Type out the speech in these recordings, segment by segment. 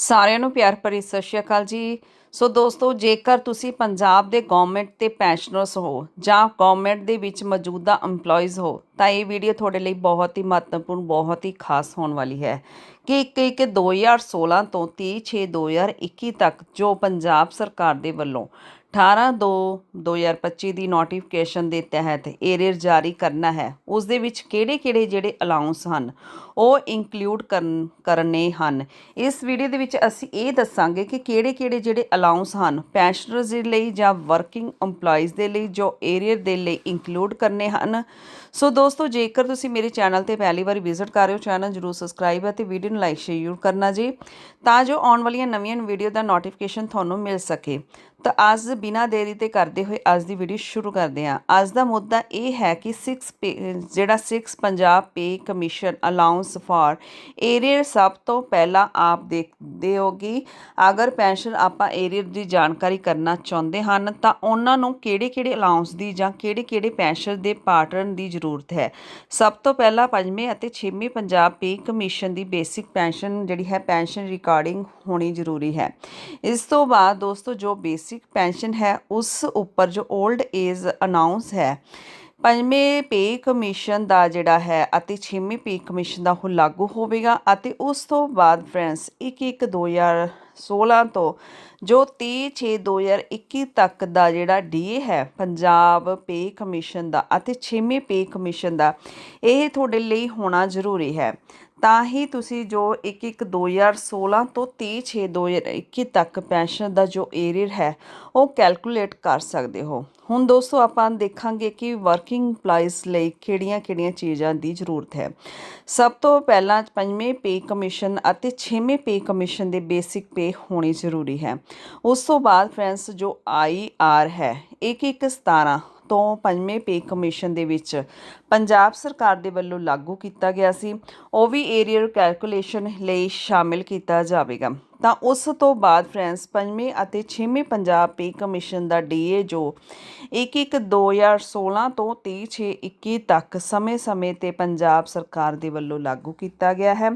ਸਾਰਿਆਂ ਨੂੰ ਪਿਆਰ ਭਰੀ ਸਤਿ ਸ਼੍ਰੀ ਅਕਾਲ ਜੀ। ਸੋ ਦੋਸਤੋ, ਜੇਕਰ ਤੁਸੀਂ ਪੰਜਾਬ ਦੇ ਗਵਰਨਮੈਂਟ ਤੇ ਪੈਨਸ਼ਨਰਸ ਹੋ ਜਾਂ ਗਵਰਨਮੈਂਟ ਦੇ ਵਿੱਚ ਮੌਜੂਦਾ EMPLOYEES ਹੋ, ਤਾਂ ਇਹ ਵੀਡੀਓ ਤੁਹਾਡੇ ਲਈ ਬਹੁਤ ਹੀ ਮਹੱਤਵਪੂਰਨ, ਬਹੁਤ ਹੀ ਖਾਸ ਹੋਣ ਵਾਲੀ ਹੈ ਕਿ ਇੱਕ ਇੱਕ 2016 ਤੋਂ 30 6 2021 ਤੱਕ ਜੋ ਪੰਜਾਬ ਸਰਕਾਰ ਦੇ ਵੱਲੋਂ 18 2 2025 ਦੀ ਨੋਟੀਫਿਕੇਸ਼ਨ ਦੇ ਤਹਿਤ ਏਰੀਅਰ ਜਾਰੀ ਕਰਨਾ ਹੈ। ਉਸ ਦੇ ਵਿੱਚ ਕਿਹੜੇ ਕਿਹੜੇ ਜਿਹੜੇ ਅਲਾਉਂਸ ਹਨ, ਉਹ ਇਨਕਲੂਡ ਕਰਨ, ਕਰਨੇ ਹਨ। ਇਸ ਵੀਡੀਓ ਦੇ ਵਿੱਚ ਅਸੀਂ ਇਹ ਦੱਸਾਂਗੇ ਕਿ ਕਿਹੜੇ ਕਿਹੜੇ ਜਿਹੜੇ ਅਲਾਉਂਸ ਹਨ ਪੈਨਸ਼ਨਰਸ ਦੇ ਲਈ ਜਾਂ ਵਰਕਿੰਗ EMPLOYEES ਦੇ ਲਈ ਜੋ ਏਰੀਅਰ ਦੇ ਲਈ ਇਨਕਲੂਡ ਕਰਨੇ ਹਨ। ਸੋ ਦੋਸਤੋ, ਜੇਕਰ ਤੁਸੀਂ ਮੇਰੇ ਚੈਨਲ ਤੇ ਪਹਿਲੀ ਵਾਰ ਵਿਜ਼ਿਟ ਕਰ ਰਹੇ ਹੋ ਚੈਨਲ ਜਰੂਰ ਸਬਸਕ੍ਰਾਈਬ ਅਤੇ ਵੀਡੀਓ ਨੂੰ ਲਾਈਕ ਸ਼ੇਅਰ ਕਰਨਾ ਜੀ, ਤਾਂ ਜੋ ਆਉਣ ਵਾਲੀਆਂ ਨਵੀਆਂ ਵੀਡੀਓ ਦਾ ਨੋਟੀਫਿਕੇਸ਼ਨ ਤੁਹਾਨੂੰ ਮਿਲ ਸਕੇ। ਤਾਂ ਅੱਜ ਬਿਨਾਂ ਦੇਰੀ ਤੇ ਕਰਦੇ ਹੋਏ ਅੱਜ ਦੀ ਵੀਡੀਓ ਸ਼ੁਰੂ ਕਰਦੇ ਹਾਂ। ਅੱਜ ਦਾ ਮੁੱਦਾ ਇਹ ਹੈ ਕਿ 6 ਜਿਹੜਾ 6 Punjab pay commission allowance for arrear ਸਭ ਤੋਂ ਪਹਿਲਾਂ ਆਪ ਦੇਖਦੇ ਹੋਗੀ। ਅਗਰ ਪੈਨਸ਼ਨ ਆਪਾਂ ਏਰੀਅਰ ਦੀ ਜਾਣਕਾਰੀ ਕਰਨਾ ਚਾਹੁੰਦੇ ਹਨ, ਤਾਂ ਉਹਨਾਂ ਨੂੰ ਕਿਹੜੇ-ਕਿਹੜੇ ਅਲਾਉਂਸ ਦੀ ਜਾਂ ਕਿਹੜੇ-ਕਿਹੜੇ ਪੈਨਸ਼ਨ ਦੇ ਪਾਟਰਨ ਦੀ ਜ਼ਰੂਰਤ ਹੈ? ਸਭ ਤੋਂ ਪਹਿਲਾਂ ਪੰਜਵੇਂ ਅਤੇ ਛੇਵੇਂ ਪੰਜਾਬ ਪੇ ਕਮਿਸ਼ਨ ਦੀ ਬੇਸਿਕ ਪੈਨਸ਼ਨ ਜਿਹੜੀ ਹੈ, ਪੈਨਸ਼ਨ ਰਿਕਾਰਡਿੰਗ ਹੋਣੀ ਜ਼ਰੂਰੀ ਹੈ। ਇਸ ਤੋਂ ਬਾਅਦ ਦੋਸਤੋ, ਜੋ ਬੇਸਿਕ ਪੈਨਸ਼ਨ ਹੈ, ਉਸ ਉੱਪਰ ਜੋ 올ਡ ਏਜ ਅਨਾਉਂਸ ਹੈ, ਪੰਜਵੇਂ ਪੇ ਕਮਿਸ਼ਨ ਦਾ ਜਿਹੜਾ ਹੈ ਅਤੇ ਛੇਵੇਂ ਪੇ ਕਮਿਸ਼ਨ ਦਾ ਉਹ ਲਾਗੂ ਹੋਵੇਗਾ ਅਤੇ ਉਸ ਤੋਂ ਬਾਅਦ ਫਰੈਂਡਸ 1 1 2016 ਤੋਂ, ਜੋ 30 6 2021 ਤੱਕ ਦਾ ਜਿਹੜਾ ਡੀਏ ਹੈ, ਪੰਜਾਬ ਪੇ ਕਮਿਸ਼ਨ ਦਾ ਅਤੇ ਛੇਵੇਂ ਪੇ ਕਮਿਸ਼ਨ ਦਾ, ਇਹ ਤੁਹਾਡੇ ਲਈ ਹੋਣਾ ਜ਼ਰੂਰੀ ਹੈ। ਤਾਂ ਹੀ ਤੁਸੀਂ ਜੋ 1 1 2016 ਤੋਂ 30 6 2021 ਤੱਕ ਪੈਨਸ਼ਨ ਦਾ ਜੋ ਏਰੀਅਰ ਹੈ, ਉਹ ਕੈਲਕੂਲੇਟ ਕਰ ਸਕਦੇ ਹੋ। ਹੁਣ ਦੋਸਤੋ, ਆਪਾਂ ਦੇਖਾਂਗੇ ਕਿ ਵਰਕਿੰਗ EMPLOYEES ਲਈ ਕਿਹੜੀਆਂ-ਕਿਹੜੀਆਂ ਚੀਜ਼ਾਂ ਦੀ ਜ਼ਰੂਰਤ ਹੈ। ਸਭ ਤੋਂ ਪਹਿਲਾਂ ਪੰਜਵੇਂ ਪੇ ਕਮਿਸ਼ਨ ਅਤੇ ਛੇਵੇਂ ਪੇ ਕਮਿਸ਼ਨ ਦੇ ਬੇਸਿਕ ਪੇ ਹੋਣੀ ਜ਼ਰੂਰੀ ਹੈ। ਉਸ ਤੋਂ ਬਾਅਦ ਫਰੈਂਡਸ, ਜੋ ਆਈ ਆਰ ਹੈ 1 1 17 ਤੋਂ ਪੰਜਵੇਂ ਪੇ ਕਮਿਸ਼ਨ ਦੇ ਵਿੱਚ ਪੰਜਾਬ ਸਰਕਾਰ ਦੇ ਵੱਲੋਂ ਲਾਗੂ ਕੀਤਾ ਗਿਆ ਸੀ। ਉਹ ਵੀ ਏਰੀਅਰ ਕੈਲਕੂਲੇਸ਼ਨ ਲਈ ਸ਼ਾਮਿਲ ਕੀਤਾ ਜਾਵੇਗਾ। ਤਾਂ ਉਸ ਤੋਂ ਬਾਅਦ ਫਰੈਂਸ ਪੰਜਵੇਂ ਅਤੇ ਛੇਵੇਂ ਪੰਜਾਬ ਪੇ ਕਮਿਸ਼ਨ ਦਾ ਡੀਏ, ਜੋ 1 1 2016 ਤੋਂ 30 6 21 ਤੱਕ ਸਮੇਂ-ਸਮੇਂ ਤੇ ਪੰਜਾਬ ਸਰਕਾਰ ਦੇ ਵੱਲੋਂ ਲਾਗੂ ਕੀਤਾ ਗਿਆ ਹੈ।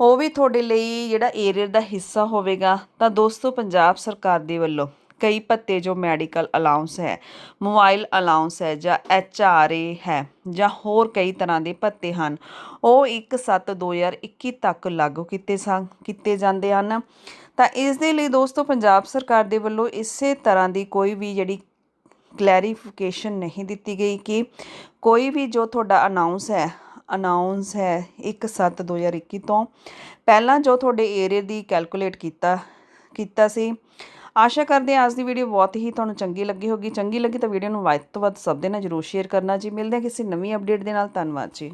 ਉਹ ਵੀ ਤੁਹਾਡੇ ਲਈ ਜਿਹੜਾ ਏਰੀਅਰ ਦਾ ਹਿੱਸਾ ਹੋਵੇਗਾ, ਤਾਂ ਦੋਸਤੋ ਪੰਜਾਬ ਸਰਕਾਰ ਦੇ ਵੱਲੋਂ ਕਈ ਭੱਤੇ ਜੋ ਮੈਡੀਕਲ ਅਲਾਉਂਸ ਹੈ ਮੋਬਾਈਲ ਅਲਾਉਂਸ ਹੈ ਜਾਂ ਐਚ ਆਰ ਏ ਹੈ ਜਾਂ ਹੋਰ ਕਈ ਤਰ੍ਹਾਂ ਦੇ ਭੱਤੇ ਹਨ, ਉਹ 1/7/2021 ਤੱਕ ਲਾਗੂ ਕੀਤੇ ਸਨ, ਕੀਤੇ ਜਾਂਦੇ ਹਨ। ਤਾਂ ਇਸ ਦੇ ਲਈ ਦੋਸਤੋ ਪੰਜਾਬ ਸਰਕਾਰ ਦੇ ਵੱਲੋਂ ਇਸੇ ਤਰ੍ਹਾਂ ਦੀ ਕੋਈ ਵੀ ਜਿਹੜੀ ਕਲੈਰੀਫਿਕੇਸ਼ਨ ਨਹੀਂ ਦਿੱਤੀ ਗਈ ਕਿ ਕੋਈ ਵੀ ਜੋ ਤੁਹਾਡਾ ਅਨਾਉਂਸ ਹੈ ਅਨਾਉਂਸ ਹੈ 1/7/2021 ਤੋਂ। ਪਹਿਲਾਂ ਜੋ ਤੁਹਾਡੇ ਏਰੀਆ ਦੀ ਕੈਲਕੂਲੇਟ ਕੀਤਾ ਕੀਤਾ ਸੀ। ਆਸ਼ਾ ਕਰਦੇ ਹਾਂ ਅੱਜ ਦੀ ਵੀਡੀਓ ਬਹੁਤ ਹੀ ਤੁਹਾਨੂੰ ਚੰਗੀ ਲੱਗੀ ਹੋਗੀ ਚੰਗੀ ਲੱਗੀ ਤਾਂ ਵੀਡੀਓ ਨੂੰ ਵੱਧ ਤੋਂ ਵੱਧ ਸਭ ਦੇ ਨਾਲ ਜਰੂਰ ਸ਼ੇਅਰ ਕਰਨਾ ਜੀ। ਮਿਲਦੇ ਹਾਂ ਕਿਸੇ ਨਵੀਂ ਅਪਡੇਟ ਦੇ ਨਾਲ। ਧੰਨਵਾਦ ਜੀ।